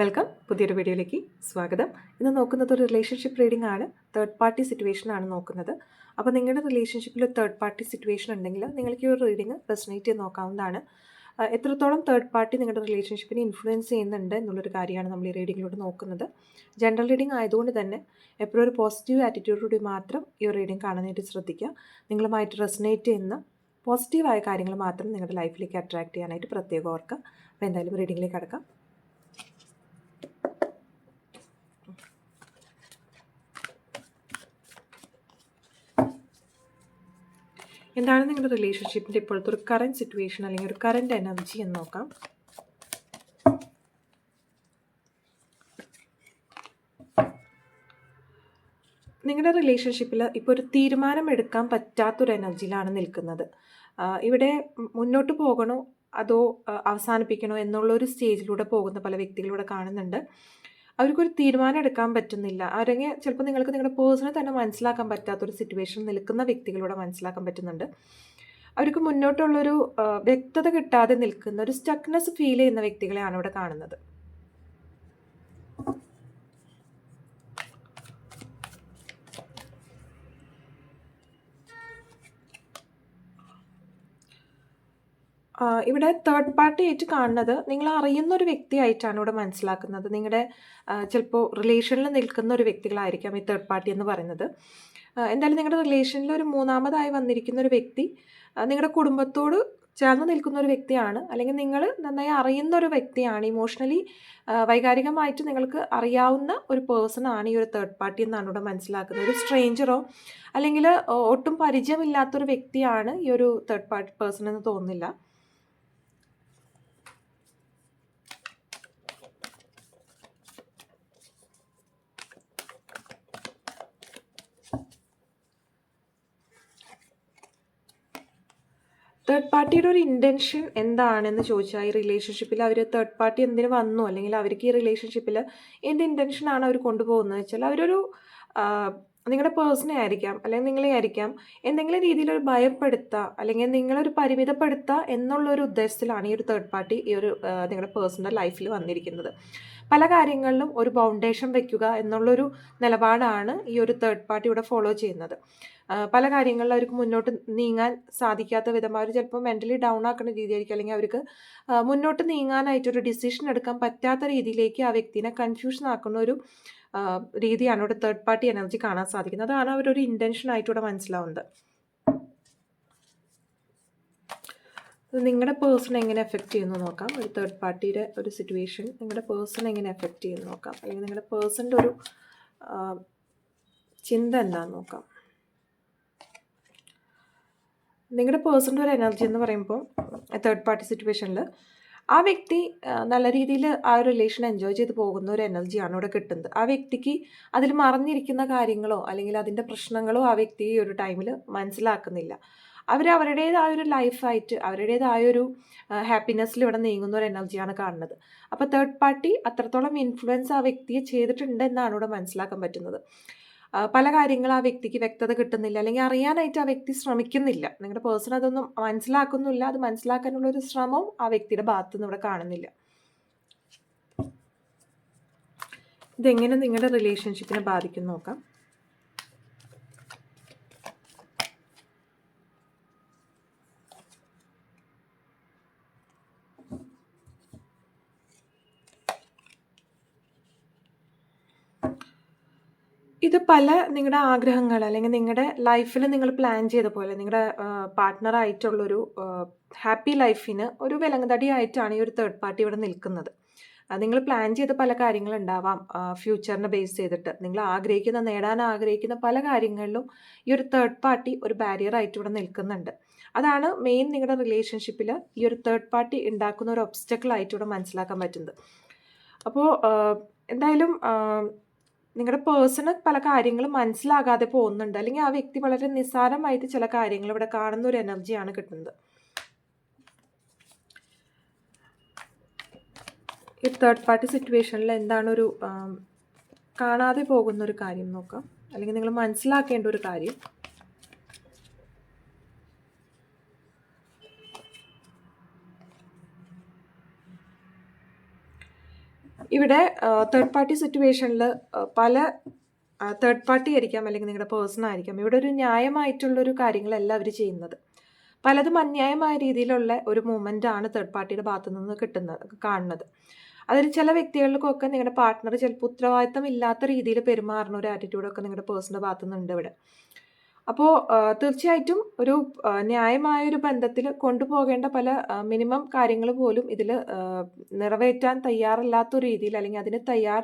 Welcome. പുതിയൊരു വീഡിയോയിലേക്ക് സ്വാഗതം. ഇന്ന് നോക്കുന്നത് ഒരു റിലേഷൻഷിപ്പ് റീഡിംഗ് ആണ്. തേർഡ് പാർട്ടി സിറ്റുവേഷൻ ആണ് നോക്കുന്നത്. അപ്പോൾ നിങ്ങളുടെ റിലേഷൻഷിപ്പിൽ തേർഡ് പാർട്ടി സിറ്റുവേഷൻ ഉണ്ടെങ്കിൽ നിങ്ങൾക്ക് ഈ ഒരു റീഡിംഗ് റെസനേറ്റ് ചെയ്ത് നോക്കാവുന്നതാണ്. എത്രത്തോളം തേർഡ് പാർട്ടി നിങ്ങളുടെ റിലേഷൻഷിപ്പിനെ ഇൻഫ്ലുവൻസ് ചെയ്യുന്നുണ്ട് എന്നുള്ളൊരു കാര്യമാണ് നമ്മൾ ഈ റീഡിങ്ങിലൂടെ നോക്കുന്നത്. ജനറൽ റീഡിംഗ് ആയതുകൊണ്ട് തന്നെ എപ്പോഴും ഒരു പോസിറ്റീവ് ആറ്റിറ്റ്യൂഡോടുകൂടി മാത്രം ഈ ഒരു റീഡിംഗ് കാണാനായിട്ട് ശ്രദ്ധിക്കുക. നിങ്ങളുമായിട്ട് റെസനേറ്റ് ചെയ്യുന്ന പോസിറ്റീവായ കാര്യങ്ങൾ മാത്രം നിങ്ങളുടെ ലൈഫിലേക്ക് അട്രാക്ട് ചെയ്യാനായിട്ട് പ്രത്യേകം ഓർക്കുക. അപ്പോൾ എന്തായാലും റീഡിങ്ങിലേക്ക് കടക്കാം. എന്താണ് നിങ്ങളുടെ റിലേഷൻഷിപ്പിന്റെ ഇപ്പോഴത്തെ ഒരു കറന്റ് സിറ്റുവേഷൻ അല്ലെങ്കിൽ ഒരു കറന്റ് എനർജി എന്ന് നോക്കാം. നിങ്ങളുടെ റിലേഷൻഷിപ്പിൽ ഇപ്പോൾ ഒരു തീരുമാനം എടുക്കാൻ പറ്റാത്തൊരു എനർജിയിലാണ് നിൽക്കുന്നത്. ഇവിടെ മുന്നോട്ട് പോകണോ അതോ അവസാനിപ്പിക്കണോ എന്നുള്ളൊരു സ്റ്റേജിലൂടെ പോകുന്ന പല വ്യക്തികളിവിടെ കാണുന്നുണ്ട്. അവർക്കൊരു തീരുമാനം എടുക്കാൻ പറ്റുന്നില്ല. അല്ലെങ്കിൽ ചിലപ്പോൾ നിങ്ങൾക്ക് നിങ്ങളുടെ പേഴ്സണൽ തന്നെ മനസ്സിലാക്കാൻ പറ്റാത്തൊരു സിറ്റുവേഷൻ നിൽക്കുന്ന വ്യക്തികളിവിടെ മനസ്സിലാക്കാൻ പറ്റുന്നുണ്ട്. അവർക്ക് മുന്നോട്ടുള്ളൊരു വ്യക്തത കിട്ടാതെ നിൽക്കുന്ന ഒരു സ്റ്റക്നെസ് ഫീൽ ചെയ്യുന്ന വ്യക്തികളെയാണ് ഇവിടെ കാണുന്നത്. ഇവിടെ തേർഡ് പാർട്ടി ആയിട്ട് കാണുന്നത് നിങ്ങൾ അറിയുന്ന ഒരു വ്യക്തിയായിട്ടാണ് ഇവിടെ മനസ്സിലാക്കുന്നത്. നിങ്ങളുടെ ചിലപ്പോൾ റിലേഷനിൽ നിൽക്കുന്ന ഒരു വ്യക്തികളായിരിക്കാം ഈ തേർഡ് പാർട്ടി എന്ന് പറയുന്നത്. എന്തായാലും നിങ്ങളുടെ റിലേഷനിൽ ഒരു മൂന്നാമതായി വന്നിരിക്കുന്ന ഒരു വ്യക്തി നിങ്ങളുടെ കുടുംബത്തോട് ചേർന്ന് നിൽക്കുന്ന ഒരു വ്യക്തിയാണ്. അല്ലെങ്കിൽ നിങ്ങൾ നന്നായി അറിയുന്ന ഒരു വ്യക്തിയാണ്. ഇമോഷണലി വൈകാരികമായിട്ട് നിങ്ങൾക്ക് അറിയാവുന്ന ഒരു പേഴ്സണാണ് ഈ ഒരു തേർഡ് പാർട്ടി എന്നാണ് ഇവിടെ മനസ്സിലാക്കുന്നത്. ഒരു സ്ട്രേഞ്ചറോ അല്ലെങ്കിൽ ഒട്ടും പരിചയമില്ലാത്തൊരു വ്യക്തിയാണ് ഈ ഒരു തേർഡ് പാർട്ടി പേഴ്സൺ എന്ന് തോന്നുന്നില്ല. തേർഡ് പാർട്ടിയുടെ ഒരു ഇന്റൻഷൻ എന്താണെന്ന് ചോദിച്ചാൽ ഈ റിലേഷൻഷിപ്പിൽ അവർ തേർഡ് പാർട്ടി എന്തിനു വന്നു? അല്ലെങ്കിൽ അവർക്ക് ഈ റിലേഷൻഷിപ്പിൽ എന്ത് ഇന്റൻഷനാണ് അവർ കൊണ്ടുപോകുന്നത്? വെച്ചാൽ അവരൊരു നിങ്ങളുടെ പേഴ്സണെ ആയിരിക്കാം. അല്ലെങ്കിൽ നിങ്ങളെ ആയിരിക്കാം. എന്തെങ്കിലും രീതിയിലൊരു ഭയപ്പെടുത്തുക അല്ലെങ്കിൽ നിങ്ങളൊരു പരിമിതപ്പെടുത്തുക എന്നുള്ളൊരു ഉദ്ദേശത്തിലാണ് ഈ ഒരു തേർഡ് പാർട്ടി ഈ ഒരു നിങ്ങളുടെ പേഴ്സണൽ ലൈഫിൽ വന്നിരിക്കുന്നത്. പല കാര്യങ്ങളിലും ഒരു ഫൗണ്ടേഷൻ വെക്കുക എന്നുള്ളൊരു നിലപാടാണ് ഈ ഒരു തേർഡ് പാർട്ടി ഇവിടെ ഫോളോ ചെയ്യുന്നത്. പല കാര്യങ്ങളിലും അവർക്ക് മുന്നോട്ട് നീങ്ങാൻ സാധിക്കാത്ത വിധം അവർ ചിലപ്പോൾ മെന്റലി ഡൗൺ ആക്കുന്ന രീതിയായിരിക്കും. അല്ലെങ്കിൽ അവർക്ക് മുന്നോട്ട് നീങ്ങാനായിട്ടൊരു ഡിസിഷൻ എടുക്കാൻ പറ്റാത്ത രീതിയിലേക്ക് ആ വ്യക്തിനെ കൺഫ്യൂഷൻ ആക്കുന്ന ഒരു രീതിയാണ് ഇവിടെ തേർഡ് പാർട്ടി എനർജി കാണാൻ സാധിക്കുന്നത്. അതാണ് അവരൊരു ഇന്റൻഷൻ ആയിട്ട് ഇവിടെ മനസ്സിലാവുന്നത്. നിങ്ങളുടെ പേഴ്സൺ എങ്ങനെ എഫക്റ്റ് ചെയ്യുന്നു നോക്കാം. ഒരു തേർഡ് പാർട്ടിയുടെ ഒരു സിറ്റുവേഷൻ നിങ്ങളുടെ പേഴ്സൺ എങ്ങനെ എഫക്റ്റ് ചെയ്യുന്നു നോക്കാം. അല്ലെങ്കിൽ നിങ്ങളുടെ പേഴ്സന്റെ ഒരു ചിന്ത എന്താണെന്ന് നോക്കാം. നിങ്ങളുടെ പേഴ്സന്റെ ഒരു എനർജി എന്ന് പറയുമ്പോൾ തേർഡ് പാർട്ടി സിറ്റുവേഷനിൽ ആ വ്യക്തി നല്ല രീതിയിൽ ആ ഒരു റിലേഷൻ എൻജോയ് ചെയ്ത് പോകുന്ന ഒരു എനർജിയാണ് ഇവിടെ കിട്ടുന്നത്. ആ വ്യക്തിക്ക് അതിൽ മറഞ്ഞിരിക്കുന്ന കാര്യങ്ങളോ അല്ലെങ്കിൽ അതിന്റെ പ്രശ്നങ്ങളോ ആ വ്യക്തി ഈ ഒരു ടൈമിൽ മനസ്സിലാക്കുന്നില്ല. അവർ ഒരു ലൈഫായിട്ട് അവരുടേതായ ഒരു ഹാപ്പിനെസ്സിൽ ഇവിടെ നീങ്ങുന്ന ഒരു എനർജിയാണ് കാണുന്നത്. അപ്പോൾ തേർഡ് പാർട്ടി അത്രത്തോളം ഇൻഫ്ലുവൻസ് ആ വ്യക്തിയെ ചെയ്തിട്ടുണ്ട് എന്നാണ് ഇവിടെ മനസ്സിലാക്കാൻ പറ്റുന്നത്. പല കാര്യങ്ങൾ ആ വ്യക്തിക്ക് വ്യക്തത കിട്ടുന്നില്ല അല്ലെങ്കിൽ അറിയാനായിട്ട് ആ വ്യക്തി ശ്രമിക്കുന്നില്ല. നിങ്ങളുടെ പേഴ്സൺ അതൊന്നും മനസ്സിലാക്കുന്നില്ല അത് മനസ്സിലാക്കാനുള്ള ഒരു ശ്രമവും ആ വ്യക്തിയുടെ ഭാഗത്തു നിന്ന് ഇവിടെ കാണുന്നില്ല. ഇതെങ്ങനെ നിങ്ങളുടെ റിലേഷൻഷിപ്പിനെ ബാധിക്കും നോക്കാം. ഇത് പല നിങ്ങളുടെ ആഗ്രഹങ്ങൾ അല്ലെങ്കിൽ നിങ്ങളുടെ ലൈഫിൽ നിങ്ങൾ പ്ലാൻ ചെയ്ത പോലെ നിങ്ങളുടെ പാർട്ട്ണറായിട്ടുള്ളൊരു ഹാപ്പി ലൈഫിന് ഒരു വിലങ്ങതടിയായിട്ടാണ് ഈ ഒരു തേർഡ് പാർട്ടി ഇവിടെ നിൽക്കുന്നത്. നിങ്ങൾ പ്ലാൻ ചെയ്ത പല കാര്യങ്ങളുണ്ടാവാം ഫ്യൂച്ചറിനെ ബേസ് ചെയ്തിട്ട്. നിങ്ങൾ ആഗ്രഹിക്കുന്ന നേടാൻ ആഗ്രഹിക്കുന്ന പല കാര്യങ്ങളിലും ഈ ഒരു തേർഡ് പാർട്ടി ഒരു ബാരിയർ ആയിട്ട് ഇവിടെ നിൽക്കുന്നുണ്ട്. അതാണ് മെയിൻ നിങ്ങളുടെ റിലേഷൻഷിപ്പിൽ ഈ ഒരു തേർഡ് പാർട്ടി ഉണ്ടാക്കുന്ന ഒരു ഒബ്സ്റ്റക്കിളായിട്ട് ഇവിടെ മനസ്സിലാക്കാൻ പറ്റുന്നത്. അപ്പോൾ എന്തായാലും നിങ്ങളുടെ പേഴ്സണൽ പല കാര്യങ്ങളും മനസ്സിലാകാതെ പോകുന്നുണ്ട്. അല്ലെങ്കിൽ ആ വ്യക്തി വളരെ നിസ്സാരമായിട്ട് ചില കാര്യങ്ങൾ ഇവിടെ കാണുന്ന ഒരു എനർജിയാണ് കിട്ടുന്നത്. ഈ തേർഡ് പാർട്ടി സിറ്റുവേഷനിൽ എന്താണ് ഒരു കാണാതെ പോകുന്ന ഒരു കാര്യം നോക്കാം. അല്ലെങ്കിൽ നിങ്ങൾ മനസ്സിലാക്കേണ്ട ഒരു കാര്യം. ഇവിടെ തേർഡ് പാർട്ടി സിറ്റുവേഷനിൽ പല തേർഡ് പാർട്ടി ആയിരിക്കാം അല്ലെങ്കിൽ നിങ്ങളുടെ പേഴ്സൺ ആയിരിക്കാം. ഇവിടെ ഒരു ന്യായമായിട്ടുള്ളൊരു കാര്യങ്ങളല്ല അവർ ചെയ്യുന്നത്. പലതും അന്യായമായ രീതിയിലുള്ള ഒരു മൂവ്മെന്റ് ആണ് തേർഡ് പാർട്ടിയുടെ ഭാഗത്തു നിന്ന് കിട്ടുന്നത് കാണുന്നത്. അതിൽ ചില വ്യക്തികൾക്കൊക്കെ നിങ്ങളുടെ പാർട്ട്ണർ ചിലപ്പോൾ ഉത്തരവാദിത്തം ഇല്ലാത്ത രീതിയിൽ പെരുമാറുന്ന ഒരു ആറ്റിറ്റ്യൂഡൊക്കെ നിങ്ങളുടെ പേഴ്സണിന്റെ ഭാഗത്തു നിന്നുണ്ട് ഇവിടെ. അപ്പോൾ തീർച്ചയായിട്ടും ഒരു ന്യായമായൊരു ബന്ധത്തിൽ കൊണ്ടുപോകേണ്ട പല മിനിമം കാര്യങ്ങൾ പോലും ഇതിൽ നിറവേറ്റാൻ തയ്യാറല്ലാത്ത രീതിയിൽ അല്ലെങ്കിൽ അതിന് തയ്യാർ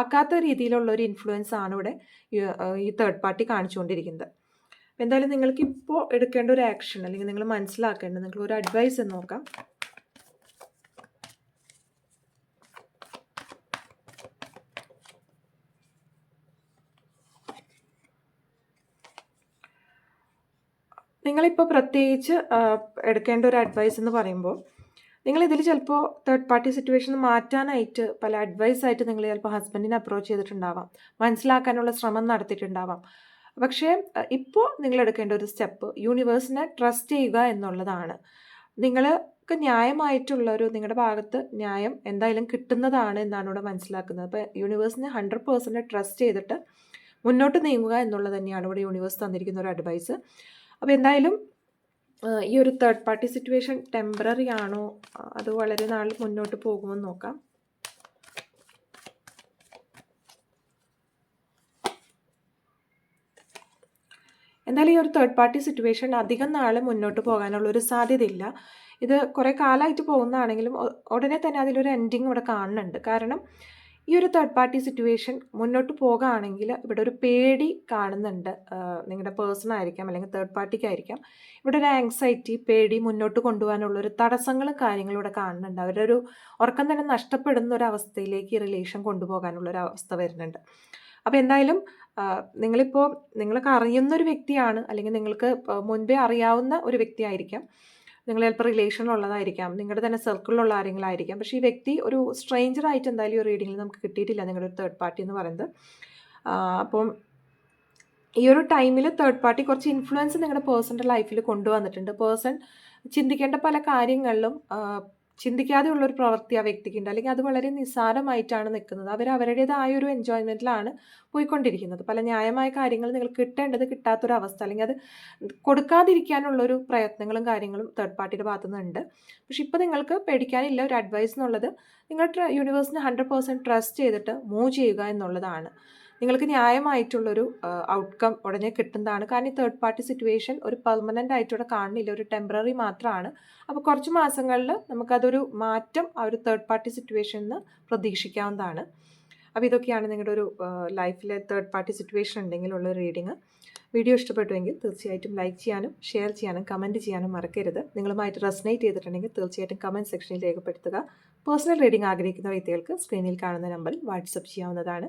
ആക്കാത്ത രീതിയിലുള്ള ഒരു ഇൻഫ്ലുവൻസ് ആണ് ഇവിടെ ഈ, തേർഡ് പാർട്ടി കാണിച്ചുകൊണ്ടിരിക്കുന്നത്. എന്തായാലും നിങ്ങൾക്ക് ഇപ്പോൾ എടുക്കേണ്ട ഒരു ആക്ഷൻ അല്ലെങ്കിൽ നിങ്ങൾ മനസ്സിലാക്കേണ്ട നിങ്ങൾ ഒരു അഡ്വൈസ് എന്ന് നോക്കാം. നിങ്ങളിപ്പോൾ പ്രത്യേകിച്ച് എടുക്കേണ്ട ഒരു അഡ്വൈസ് എന്ന് പറയുമ്പോൾ നിങ്ങൾ നിങ്ങളിതിൽ ചിലപ്പോൾ തേർഡ് പാർട്ടി സിറ്റുവേഷൻ മാറ്റാനായിട്ട് പല അഡ്വൈസായിട്ട് നിങ്ങൾ ചിലപ്പോൾ ഹസ്ബൻഡിനെ അപ്രോച്ച് ചെയ്തിട്ടുണ്ടാവാം. മനസ്സിലാക്കാനുള്ള ശ്രമം നടത്തിയിട്ടുണ്ടാവാം. പക്ഷേ ഇപ്പോൾ നിങ്ങൾ എടുക്കേണ്ട ഒരു സ്റ്റെപ്പ് യൂണിവേഴ്സിനെ ട്രസ്റ്റ് ചെയ്യുക എന്നുള്ളതാണ്. നിങ്ങൾക്ക് ന്യായമായിട്ടുള്ള ഒരു നിങ്ങളുടെ ഭാഗത്ത് ന്യായം എന്തായാലും കിട്ടുന്നതാണ് എന്നാണ് ഇവിടെ മനസ്സിലാക്കുന്നത്. അപ്പോൾ യൂണിവേഴ്സിനെ ഹൺഡ്രഡ് പേഴ്സന്റ് ട്രസ്റ്റ് ചെയ്തിട്ട് മുന്നോട്ട് നീങ്ങുക എന്നുള്ളത് തന്നെയാണ് ഇവിടെ യൂണിവേഴ്സ് തന്നിരിക്കുന്ന ഒരു അഡ്വൈസ് അപ്പോൾ എന്തായാലും ഈ ഒരു തേർഡ് പാർട്ടി സിറ്റുവേഷൻ ടെമ്പററി ആണോ? അത് വളരെ നാൾ മുന്നോട്ട് പോകുമെന്ന് നോക്കാം. എന്തായാലും ഈ ഒരു തേർഡ് പാർട്ടി സിറ്റുവേഷൻ അധികം നാൾ മുന്നോട്ട് പോകാനുള്ള ഒരു സാധ്യതയില്ല. ഇത് കുറേ കാലമായിട്ട് പോകുന്നതാണെങ്കിലും ഉടനെ തന്നെ അതിലൊരു എൻഡിങ് ഇവിടെ കാണുന്നുണ്ട്. കാരണം ഈ ഒരു തേർഡ് പാർട്ടി സിറ്റുവേഷൻ മുന്നോട്ട് പോകുകയാണെങ്കിൽ ഇവിടെ ഒരു പേടി കാണുന്നുണ്ട്. നിങ്ങളുടെ പേഴ്സൺ ആയിരിക്കാം അല്ലെങ്കിൽ തേർഡ് പാർട്ടിക്കായിരിക്കാം ഇവിടെ ഒരു ആങ്സൈറ്റി പേടി മുന്നോട്ട് കൊണ്ടുപോകാനുള്ള ഒരു തടസ്സങ്ങളും കാര്യങ്ങളും ഇവിടെ കാണുന്നുണ്ട്. അവരുടെ ഒരു ഉറക്കം തന്നെ നഷ്ടപ്പെടുന്ന ഒരു അവസ്ഥയിലേക്ക് ഈ റിലേഷൻ കൊണ്ടുപോകാനുള്ള ഒരു അവസ്ഥ വരുന്നുണ്ട്. അപ്പോൾ എന്തായാലും നിങ്ങളിപ്പോൾ നിങ്ങൾക്ക് അറിയുന്ന ഒരു വ്യക്തിയാണ് അല്ലെങ്കിൽ നിങ്ങൾക്ക് മുൻപേ അറിയാവുന്ന ഒരു വ്യക്തിയായിരിക്കാം. നിങ്ങൾ ചിലപ്പോൾ റിലേഷനിലുള്ളതായിരിക്കാം നിങ്ങളുടെ തന്നെ സർക്കിളിലുള്ള ആരെങ്കിലും ആയിരിക്കാം പക്ഷേ ഈ വ്യക്തി ഒരു സ്ട്രേഞ്ചർ ആയിട്ട് എന്തായാലും ഈ റീഡിങ്ങിൽ നമുക്ക് കിട്ടിയിട്ടില്ല. നിങ്ങളുടെ ഒരു തേർഡ് പാർട്ടി എന്ന് പറയുന്നത്. അപ്പം ഈ ഒരു ടൈമിൽ തേർഡ് പാർട്ടി കുറച്ച് ഇൻഫ്ലുവൻസ് നിങ്ങളുടെ പേഴ്സന്റെ ലൈഫിൽ കൊണ്ടുവന്നിട്ടുണ്ട്. പേഴ്സൺ ചിന്തിക്കേണ്ട പല കാര്യങ്ങളിലും ആ, ഒരു പ്രവൃത്തി ആ വ്യക്തിക്കുണ്ട്. അല്ലെങ്കിൽ അത് വളരെ നിസ്സാരമായിട്ടാണ് നിൽക്കുന്നത്. അവർ അവരുടേതായ ഒരു എൻജോയ്മെന്റിലാണ് പോയിക്കൊണ്ടിരിക്കുന്നത്. പല ന്യായമായ കാര്യങ്ങൾ നിങ്ങൾ കിട്ടേണ്ടത് കിട്ടാത്തൊരവസ്ഥ. അല്ലെങ്കിൽ അത് കൊടുക്കാതിരിക്കാനുള്ളൊരു പ്രയത്നങ്ങളും കാര്യങ്ങളും തേർഡ് പാർട്ടിയുടെ ഭാഗത്തു നിന്നുണ്ട് പക്ഷെ ഇപ്പോൾ നിങ്ങൾക്ക് പേടിക്കാനില്ല. ഒരു അഡ്വൈസ് എന്നുള്ളത് നിങ്ങൾ യൂണിവേഴ്സിന് ഹൺഡ്രഡ് പേഴ്സന്റ് ട്രസ്റ്റ് ചെയ്തിട്ട് മൂവ് ചെയ്യുക എന്നുള്ളതാണ്. നിങ്ങൾക്ക് ന്യായമായിട്ടുള്ളൊരു ഔട്ട്കം ഉടനെ കിട്ടുന്നതാണ്. കാരണം ഈ തേർഡ് പാർട്ടി സിറ്റുവേഷൻ ഒരു പെർമനന്റ് ആയിട്ടൂടെ കാണുന്നില്ല. ഒരു ടെമ്പററി മാത്രമാണ് അപ്പോൾ കുറച്ച് മാസങ്ങളിൽ നമുക്കതൊരു മാറ്റം ആ ഒരു തേർഡ് പാർട്ടി സിറ്റുവേഷനിൽ നിന്ന് പ്രതീക്ഷിക്കാവുന്നതാണ്. അപ്പോൾ ഇതൊക്കെയാണ് നിങ്ങളുടെ ഒരു ലൈഫിലെ തേർഡ് പാർട്ടി സിറ്റുവേഷൻ ഉണ്ടെങ്കിൽ ഉള്ള റീഡിങ് വീഡിയോ ഇഷ്ടപ്പെട്ടുവെങ്കിൽ തീർച്ചയായിട്ടും ലൈക്ക് ചെയ്യാനും ഷെയർ ചെയ്യാനും കമന്റ് ചെയ്യാനും മറക്കരുത്. നിങ്ങളുമായിട്ട് റെസനേറ്റ് ചെയ്തിട്ടുണ്ടെങ്കിൽ തീർച്ചയായിട്ടും കമന്റ് സെക്ഷനിൽ രേഖപ്പെടുത്തുക. പേഴ്സണൽ റീഡിംഗ് ആഗ്രഹിക്കുന്ന വ്യക്തികൾക്ക് സ്ക്രീനിൽ കാണുന്ന നമ്പറിൽ വാട്സപ്പ് ചെയ്യാവുന്നതാണ്.